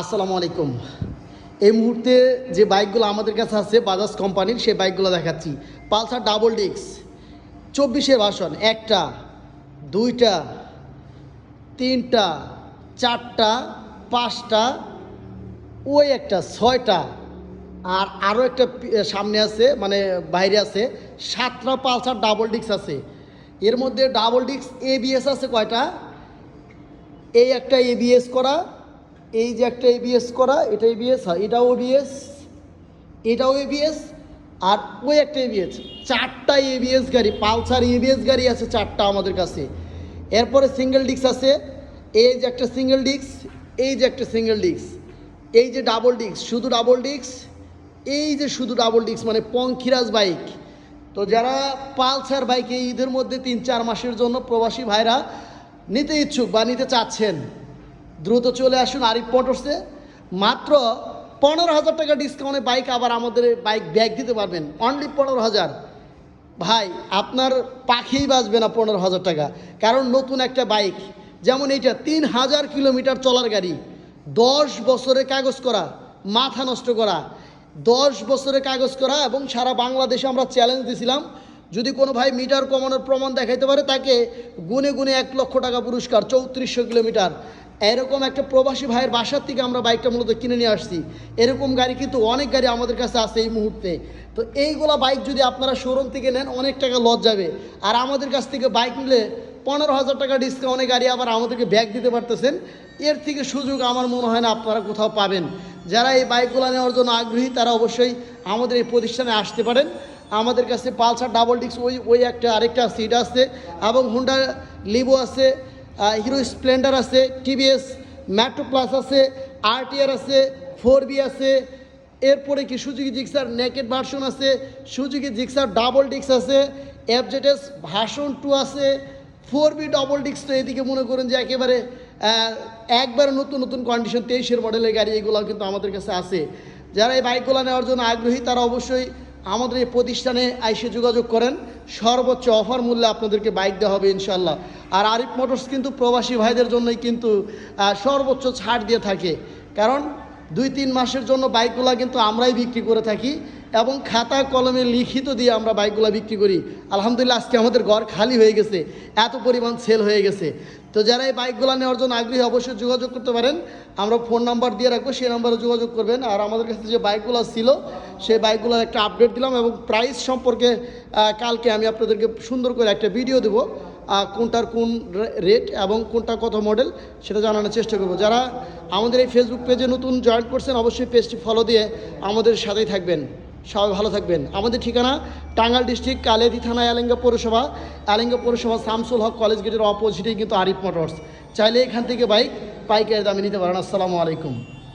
আসসালামু আলাইকুম। এই মুহূর্তে যে বাইকগুলো আমাদের কাছে আছে বাজাজ কোম্পানির, সেই বাইকগুলো দেখাচ্ছি। পালসার ডাবল ডিক্স চব্বিশের ভাষণ, একটা, দুইটা, তিনটা, চারটা, পাঁচটা, ওই একটা, ছয়টা, আর আরও একটা সামনে আছে মানে বাইরে আছে, সাতটা পালসার ডাবল ডিক্স আছে। এর মধ্যে ডাবল ডিক্স এবিএস আছে কয়টা? এই একটা এবিএস করা এই যে একটা এবিএস করা, এটা এবিএস হয় এটাও এবিএস এটাও এবিএস আর ওই একটা এবিএস চারটা এবিএস গাড়ি, পালসার এবিএস গাড়ি আছে চারটা আমাদের কাছে। এরপরে সিঙ্গেল ডিস্ক আছে, এই যে একটা সিঙ্গেল ডিস্ক এই যে একটা সিঙ্গেল ডিস্ক এই যে ডাবল ডিস্ক শুধু ডাবল ডিস্ক এই যে শুধু ডাবল ডিস্ক মানে পঙ্খিরাজ বাইক তো যারা পালসার বাইক এই ঈদের মধ্যে তিন চার মাসের জন্য প্রবাসী ভাইরা নিতে ইচ্ছুক বা নিতে চাচ্ছেন দ্রুত চলে আসুন আরিফ মোটরসে। মাত্র পনেরো হাজার টাকা ডিসকাউন্টে বাইক আবার আমাদের বাইক ব্যাগ দিতে পারবেন। অনলি পনেরো হাজার। ভাই, আপনার পাখিই বাঁচবে না পনেরো হাজার টাকা। কারণ নতুন একটা বাইক যেমন এইটা, তিন হাজার কিলোমিটার চলার গাড়ি। দশ বছরে কাগজ করা, মাথা নষ্ট করা। দশ বছরে কাগজ করা এবং সারা বাংলাদেশে আমরা চ্যালেঞ্জ দিছিলাম যদি কোনো ভাই মিটার কমানোর প্রমাণ দেখাইতে পারে, তাকে গুনে গুনে এক লক্ষ টাকা পুরস্কার, চৌত্রিশশো কিলোমিটার। এরকম একটা প্রবাসী ভাইয়ের বাসার থেকে আমরা বাইকটা মূলত কিনে নিয়ে আসছি। এরকম গাড়ি কিন্তু অনেক গাড়ি আমাদের কাছে আছে এই মুহূর্তে। তো এইগুলা বাইক যদি আপনারা শোরুম থেকে নেন, অনেক টাকা লস যাবে। আর আমাদের কাছ থেকে বাইক নিলে পনেরো হাজার টাকা ডিসকাউন্টে গাড়ি আবার আমাদেরকে ব্যাগ দিতে পারতেছেন। এর থেকে সুযোগ আমার মনে হয় না আপনারা কোথাও পাবেন। যারা এই বাইকগুলো নেওয়ার জন্য আগ্রহী, তারা অবশ্যই আমাদের এই প্রতিষ্ঠানে আসতে পারেন। আমাদের কাছে পালসার ডাবল ডিস্ক, ওই ওই একটা আরেকটা সিট আছে এবং হুন্ডা লিভো আছে হিরো স্প্লেন্ডার আছে টিভিএস ম্যাট্রো প্লাস আছে আরটিআর আছে ফোর বি আছে। এরপরে কি সুজুকি জিক্সার নেকেড ভার্সন আছে সুজুকি জিক্সার ডাবল ডিস্ক আছে এফজেডএস ভার্সন টু আছে ফোর বি ডবল ডিস্ক তো এদিকে মনে করেন যে একেবারে একবারে নতুন নতুন কন্ডিশন তেইশের মডেলের গাড়ি এগুলো কিন্তু আমাদের কাছে আছে। যারা এই বাইকগুলো নেওয়ার জন্য আগ্রহী, তারা অবশ্যই আমাদের এই প্রতিষ্ঠানে আইসে যোগাযোগ করেন। সর্বোচ্চ অফার মূল্যে আপনাদেরকে বাইক দেওয়া হবে ইনশাল্লাহ আর আরিফ মোটরস কিন্তু প্রবাসী ভাইদের জন্যই কিন্তু সর্বোচ্চ ছাড় দিয়ে থাকে। কারণ দুই তিন মাসের জন্য বাইকগুলো কিন্তু আমরাই বিক্রি করে থাকি এবং খাতা কলমে লিখিত দিয়ে আমরা বাইকগুলো বিক্রি করি। আলহামদুলিল্লাহ, আজকে আমাদের ঘর খালি হয়ে গেছে, এত পরিমাণ সেল হয়ে গেছে। তো যারা এই বাইকগুলো নেওয়ার জন্য আগ্রহী অবশ্যই যোগাযোগ করতে পারেন। আমরা ফোন নাম্বার দিয়ে রাখব, সেই নাম্বারে যোগাযোগ করবেন। আর আমাদের কাছে যে বাইকগুলো ছিল, সেই বাইকগুলোর একটা আপডেট দিলাম এবং প্রাইস সম্পর্কে কালকে আমি আপনাদেরকে সুন্দর করে একটা ভিডিও দেবো। কোনটার কোন রেট এবং কোনটা কত মডেল সেটা জানানোর চেষ্টা করব। যারা আমাদের এই ফেসবুক পেজে নতুন জয়েন করছেন, অবশ্যই পেজটি ফলো দিয়ে আমাদের সাথেই থাকবেন। সবাই ভালো থাকবেন। আমাদের ঠিকানা টাঙ্গাল ডিস্ট্রিক্ট কালিয়াদি থানা, এলেঙ্গা পৌরসভা। এলেঙ্গা পৌরসভা, শামসুল হক কলেজ গেটের অপোজিটেই কিন্তু আরিফ মোটরস চাইলে এখান থেকে বাইক পাইকারি দামে নিতে পারেন। আসসালামু আলাইকুম।